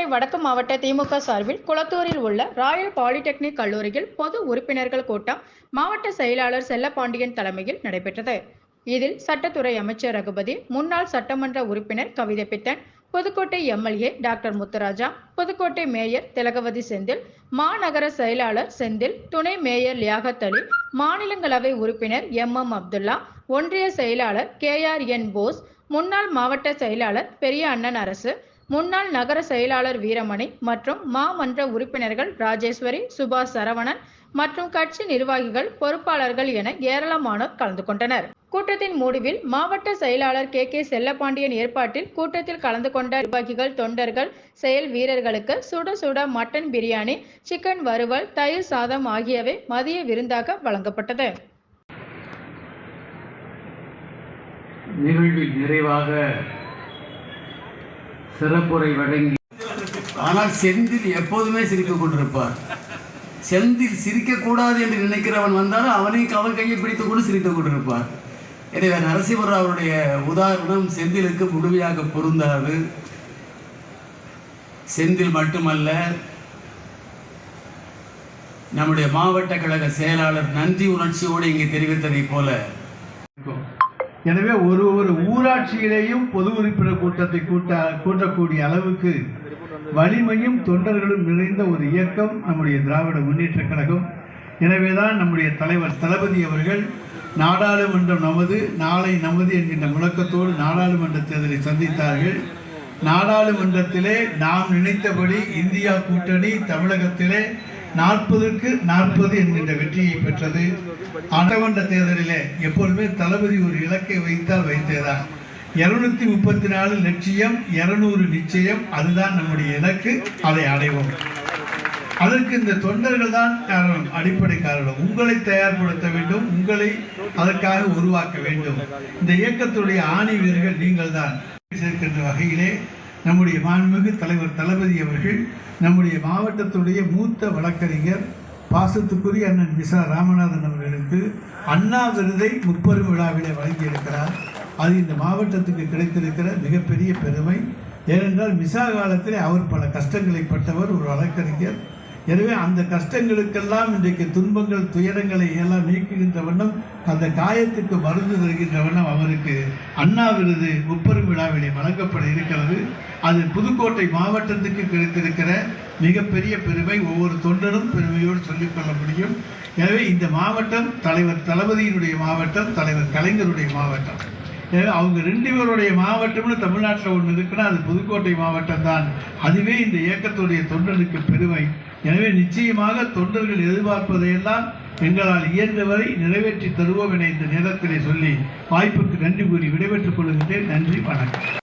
புதுக்கோட்டை வடக்கு மாவட்ட திமுக சார்பில் குளத்தூரில் உள்ள ராயல் பாலிடெக்னிக் கல்லூரியில் பொது உறுப்பினர்கள் கூட்டம் மாவட்ட செயலாளர் செல்லப்பாண்டியன் தலைமையில் நடைபெற்றது. இதில் சட்டத்துறை அமைச்சர் ரகுபதி முன்னாள் சட்டமன்ற உறுப்பினர் Kavithai Pithan Pudukkottai MLA doctor Muthuraja Pudukkottai mayor Thilagavathi Senthil மாநகர செயலாளர் செந்தில் துணை மேயர் லியாகத் அலி மாநிலங்களவை உறுப்பினர் எம் எம் அப்துல்லா ஒன்றிய செயலாளர் கே ஆர் என் போஸ் முன்னாள் மாவட்ட செயலாளர் பெரிய அண்ணன் அரசு முன்னாள் நகர செயலாளர் வீரமணி மற்றும் மாமன்ற உறுப்பினர்கள் ராஜேஸ்வரி சுபாஷ் சரவணன் மற்றும் கட்சி நிர்வாகிகள் பொறுப்பாளர்கள் என ஏராளமானோர் கலந்து கொண்டனர். கூட்டத்தின் முடிவில் மாவட்ட செயலாளர் கே. கே. செல்லப்பாண்டியன் ஏற்பாட்டில் கூட்டத்தில் கலந்து கொண்ட நிர்வாகிகள் தொண்டர்கள் செயல் வீரர்களுக்கு சுட சுட மட்டன் பிரியாணி சிக்கன் வறுவல் தயிர் சாதம் ஆகியவை மதிய விருந்தாக வழங்கப்பட்டது. நிகழ்வில் நிறைவாக சிறப்புரை வழங்கி ஆனால் செந்தில் எப்போதுமே சிரித்து கொண்டிருப்பார் செந்தில் சிரிக்கக்கூடாது என்று நினைக்கிறவன் வந்தாலும் அவனையும் அவன் கையை பிடித்துக் கொண்டு சிரித்துக் கொண்டிருப்பார். எனவே நரசிம்மர் அவருடைய உதாரணம் செந்திலுக்கு முழுமையாக பொருந்தாது. செந்தில் மட்டுமல்ல நம்முடைய மாவட்ட கழக செயலாளர் நன்றி உணர்ச்சியோடு இங்கே தெரிவித்ததைப் போல எனவே ஒரு ஒரு ஊராட்சியிலேயும் பொது உறுப்பினர் கூட்டத்தை கூட்ட கூட்டக்கூடிய அளவுக்கு வலிமையும் தொண்டர்களும் நிறைந்த ஒரு இயக்கம் நம்முடைய திராவிட முன்னேற்றக் கழகம். எனவேதான் நம்முடைய தலைவர் தளபதி அவர்கள் நாடாளுமன்றம் நமது நாளை நமது என்கின்ற முழக்கத்தோடு நாடாளுமன்ற தேர்தலை சந்தித்தார்கள். நாடாளுமன்றத்திலே நாம் நினைத்தபடி இந்தியா கூட்டணி தமிழகத்திலே நாற்பதுக்கு நாற்பது என்கின்ற வெற்றியை பெற்றது. ஆண்டவண்ட தேர்தலிலே எப்பொழுதுமே தளபதி ஒரு இலக்கை வைத்தால் வைத்தேதான். இருநூத்தி முப்பத்தி நாலு லட்சியம் இருநூறு நிச்சயம் அதுதான் நம்முடைய இலக்கு அதை அடைவோம். அதற்கு இந்த தொண்டர்கள் தான் காரணம் அடிப்படை காரணம் உங்களை தயார்படுத்த வேண்டும் உங்களை அதற்காக உருவாக்க வேண்டும். இந்த இயக்கத்துடைய ஆணி வீரர்கள் நீங்கள் தான் சேர்க்கின்ற வகையிலே நம்முடைய மாண்புமிகு தலைவர் தளபதி அவர்கள் நம்முடைய மாவட்டத்துடைய மூத்த வழக்கறிஞர் பாசத்துக்குரிய அண்ணன் விசா ராமநாதன் அவர்களுக்கு அண்ணா விருதை முப்பெரும் விழாவிலே வழங்கியிருக்கிறார். அது இந்த மாவட்டத்துக்கு கிடைத்திருக்கிற மிகப்பெரிய பெருமை. ஏனென்றால் மிசா காலத்திலே அவர் பல கஷ்டங்களை பட்டவர் ஒரு வழக்கறிஞர். எனவே அந்த கஷ்டங்களுக்கெல்லாம் இன்றைக்கு துன்பங்கள் துயரங்களை எல்லாம் நீக்குகின்ற வண்ணம் அந்த காயத்துக்கு மருந்து தருகின்ற வண்ணம் அவருக்கு அண்ணா விருது முப்பெரும் விழாவிலே வழங்கப்பட இருக்கிறது. அது புதுக்கோட்டை மாவட்டத்துக்கு கிடைத்திருக்கிற மிகப்பெரிய பெருமை ஒவ்வொரு தொண்டரும் பெருமையோடு சொல்லிக்கொள்ள முடியும். எனவே இந்த மாவட்டம் தலைவர் தளபதியினுடைய மாவட்டம் தலைவர் கலைஞருடைய மாவட்டம். எனவே அவங்க ரெண்டு பேருடைய மாவட்டம்னு தமிழ்நாட்டில் ஒன்று இருக்குன்னா அது புதுக்கோட்டை மாவட்டம் தான் அதுவே இந்த இயக்கத்துடைய தொண்டனுக்கு பெருமை. எனவே நிச்சயமாக தொண்டர்கள் எதிர்பார்ப்பதையெல்லாம் எங்களால் இயன்றவரை நிறைவேற்றி தருவோம் என இந்த நேரத்திலே சொல்லி வாய்ப்புக்கு நன்றி கூறி விடைபெற்றுக் கொள்கின்றேன். நன்றி வணக்கம்.